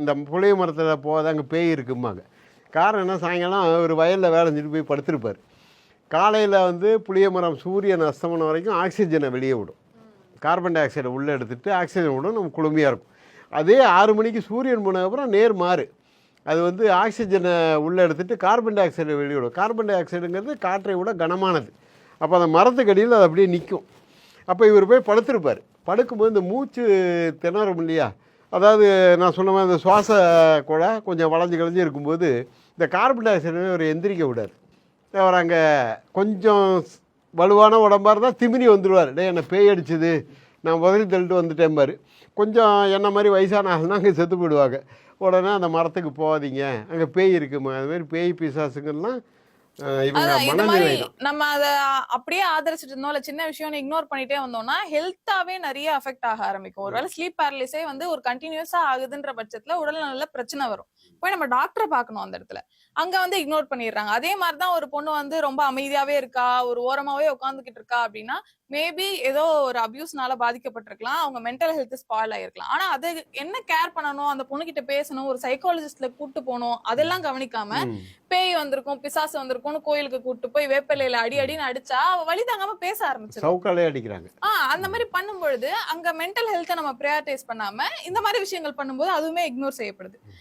இந்த புளிய மரத்தில் போகாத அங்கே பேய் இருக்கும்பாங்க. காரணம் என்ன? சாயங்காலம் ஒரு வயலில் வேலை செஞ்சுட்டு போய் படுத்திருப்பார். காலையில் வந்து புளிய மரம் சூரியன் அஸ்தமனம் வரைக்கும் ஆக்சிஜனை வெளியே விடும். கார்பன் டை ஆக்சைடை உள்ளே எடுத்துகிட்டு ஆக்சிஜன் விடும் நம்ம குளுமையாக இருக்கும். அதே ஆறு மணிக்கு சூரியன் போனதுக்கப்புறம் நேர் மாறு. அது வந்து ஆக்சிஜனை உள்ளே எடுத்துகிட்டு கார்பன் டை ஆக்சைடை வெளியிடும் கார்பன் டை ஆக்சைடுங்கிறது காற்றை விட கனமானது. அப்போ அந்த மரத்துக்கடியில் அது அப்படியே நிற்கும் அப்போ இவர் போய் படுத்திருப்பார். படுக்கும்போது இந்த மூச்சு திணறும் இல்லையா? அதாவது நான் சொன்ன மாதிரி அந்த சுவாச கூட கொஞ்சம் வளைஞ்சு கலைஞ்சு இருக்கும்போது இந்த கார்பன் டை ஆக்சைடு ஒரு எந்திரிக்க விடாது. அவர் அங்கே கொஞ்சம் வலுவான உடம்பாக இருந்தால் திமிரி வந்துடுவார் டே என்னை பேய் அடிச்சுது? நான் உதறி தள்ளிட்டு வந்துட்டேன் பாரு. கொஞ்சம் என்ன மாதிரி வயசான ஆள்னா அங்கே செத்து போயிடுவாங்க. உடனே அந்த மரத்துக்கு போகாதீங்க. அங்கே பேய் இருக்குமா? அதுமாரி பேய் பிசாசுங்கள்லாம் நம்ம அத அப்படியே ஆதரிச்சிட்டு இருந்தோம் இல்ல சின்ன விஷயம் இக்னோர் பண்ணிட்டே வந்தோம்னா ஹெல்த்தாவே நிறைய அஃபெக்ட் ஆக ஆரம்பிக்கும். ஒருவேளை ஸ்லீப் பேரலிஸே வந்து ஒரு கண்டினியூஸா ஆகுதுன்ற பட்சத்துல உடல் நல்ல பிரச்சனை வரும். போய் நம்ம டாக்டரை பார்க்கணும் அந்த இடத்துல. அங்க வந்து இக்னோர் பண்ணிடுறாங்க. அதே மாதிரிதான் ஒரு பொண்ணு வந்து ரொம்ப அமைதியாவே இருக்கா ஒரு ஓரமாவே உட்காந்துக்கிட்டு இருக்கா அப்படின்னா மேபி ஏதோ ஒரு அபியூஸ்னால பாதிக்கப்பட்டிருக்கலாம் அவங்க மென்டல் ஹெல்த் ஸ்பாயில் ஆயிருக்கலாம். ஆனா அது என்ன கேர் பண்ணணும்? அந்த பொண்ணு கிட்ட பேசணும் ஒரு சைக்காலஜிஸ்ட்ல கூட்டு போகணும் அதெல்லாம் கவனிக்காம. பேய் வந்திருக்கும் பிசாசு வந்திருக்கும்னு கோயிலுக்கு கூட்டு போய் வேப்பிலையில அடி அடின்னு அடிச்சா அவ வழி தாங்காம பேச சவுக்காலே அடிக்கிறாங்க. ஆஹ் அந்த மாதிரி பண்ணும்பொழுது அங்க மென்டல் ஹெல்த்தை நம்ம ப்ரையாரிட்டைஸ் பண்ணாம இந்த மாதிரி விஷயங்கள் பண்ணும்போது அதுவுமே இக்னோர் செய்யப்படுது.